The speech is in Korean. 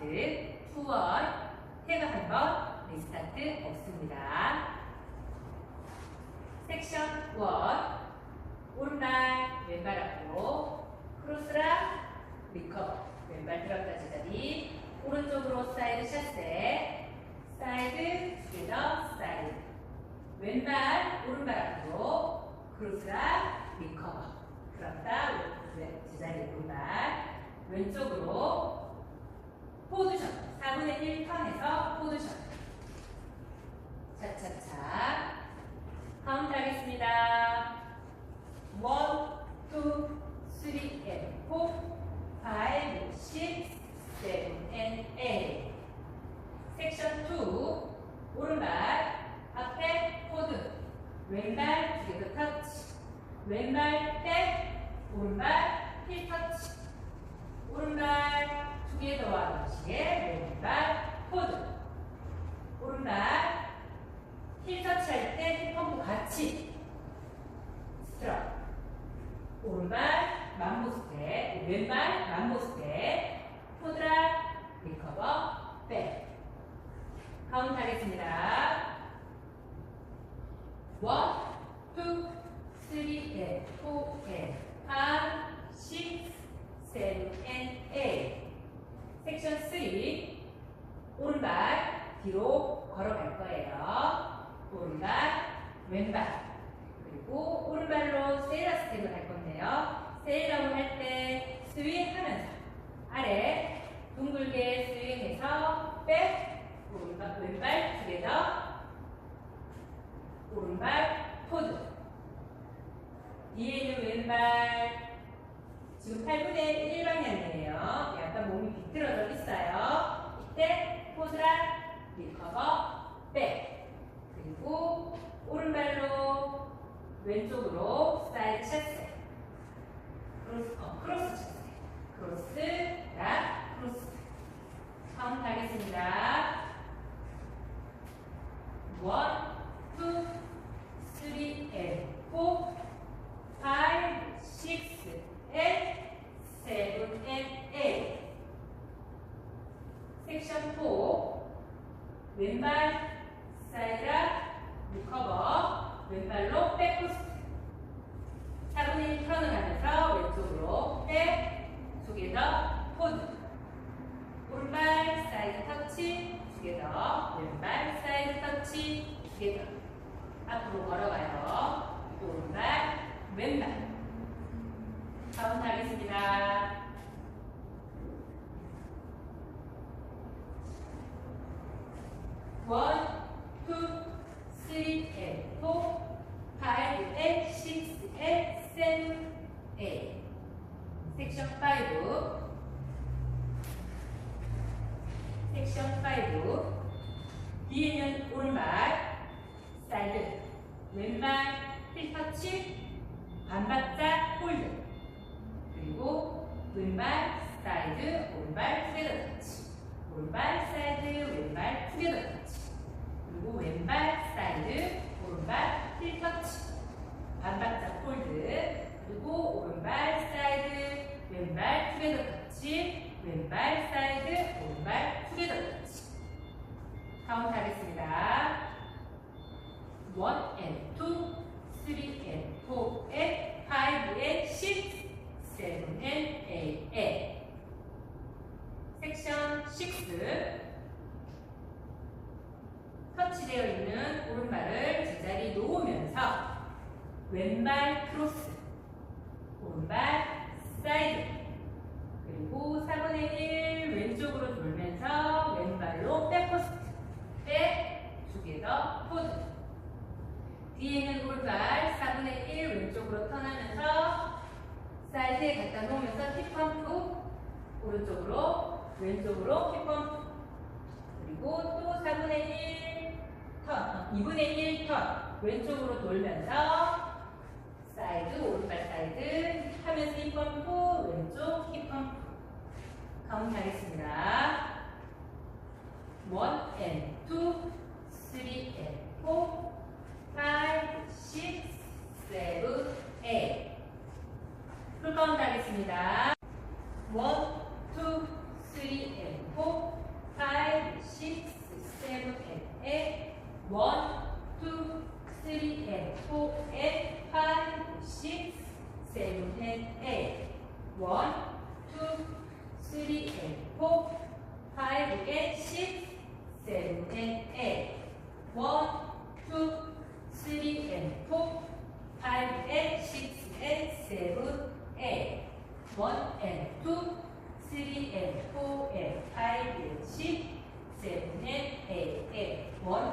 리스타트, 투원, 태그 한 번, 리스타트 없습니다. 섹션 1, 오른발, 왼발 앞으로, 크로스랑 리커버, 왼발 들었다 제자리, 오른쪽으로 사이드 샷세, 사이드, 스피더, 사이드, 왼발, 오른발 앞으로, 크로스랑 리커버, 들었다, 왼- 제자리 오른발, 왼쪽으로, 포드션, 4분의 1 턴에서 포드션. 차차차. 카운트 하겠습니다. 1, 2, 3, and 4, 5, 6, 7, and 8. 섹션 2. 오른발, 앞에 포드. 왼발 뒤에서 터치. 왼발 백, 오른발 힐 터치. 오른발 두 개 더한 동시에 왼발 포드. 오른발 힐 터치할 때 힙 펌프 같이 스트럭. 오른발 만보 스텝, 왼발 만보 스텝, 포드라 리커버 백. 카운트 하겠습니다. 원, 투, 쓰리, 앤, 포, 앤, 파, 식, 세븐, 앤, 에잇. 섹션 3. 오른발 뒤로 걸어갈 거예요. 오른발, 왼발. 그리고 오른발로 세일러 스텝을 할 건데요. 세일러를 할때 스윙 하면서 아래 둥글게 스윙해서 백, 오른발, 왼발 두개 더. 오른발 포드. 뒤에는 왼발. 지금 8분의 1 방향이에요. 약간 몸이 비틀어져 있어요. 이때 포드랑 리커버 백. 그리고 오른발로 왼쪽으로 사이드 샷세. 크로스, 어, 크로스 샷세. 크로스, 락, 크로스. 카운트 하겠습니다. 원, 투, 쓰리, 앤, 포, 파이브, 식스, 앤, 세븐, 앤, 에잇. 섹션 4. 왼발, 사이드락, 리커버, 왼발로 백포스트. 4분의 1 턴을 하면서 왼쪽으로 백, 두개 더, 포드. 오른발 사이드 터치 두개 더, 왼발 사이드 터치 두개 더. 앞으로 걸어가요. 오른발, 왼발. 카운트 하겠습니다. 원, 투, 쓰리, 앤, 포, 파이브, 앤, 식스, 앤, 세븐, 에잇. 섹션 5. 섹션 5. 뒤에는 오른발, 사이드, 오른발, 투게더 터치. 왼발, 투게더 터치. 그리고 왼발, 사이드, 오른발, 힐터치. 반박자, 홀드. 그리고 오른발, 사이드, 왼발, 투게더 터치. 왼발, 사이드, 오른발, 투게더 터치. 카운트 하겠습니다. 1 and 2, 3 and 4 and 5 and 6, 7 and 8 and 섹션 6 터치되어 있는 오른발을 제자리 놓으면서 왼발 크로스 오른발 사이드. 그리고 4분의 1 왼쪽으로 돌면서 왼발로 백포스트 백두개더 포드. 뒤에는 오른발 4분의 1 왼쪽으로 턴하면서 사이드에 갖다 놓으면서 힙펌프 오른쪽으로 왼쪽으로 힙펌프. 그리고 또 4분의 1 턴, 2분의 1턴 왼쪽으로 돌면서 사이드, 오른발 사이드 하면서 힙펌프 왼쪽 힙펌프 가운데 하겠습니다. 1 앤, 투, 쓰리, 앤, 포, 파이브, 식, 세븐, 에 풀 가운데 하겠습니다. 원, 투, 쓰리, 앤, 포, 파이브, 식, 세븐, seven, and eight. One, two, three, and four, five, and six, seven, and eight. One, two, three, and four, five, and six, and seven, eight. One and two, three and four and five and six, seven and eight and one.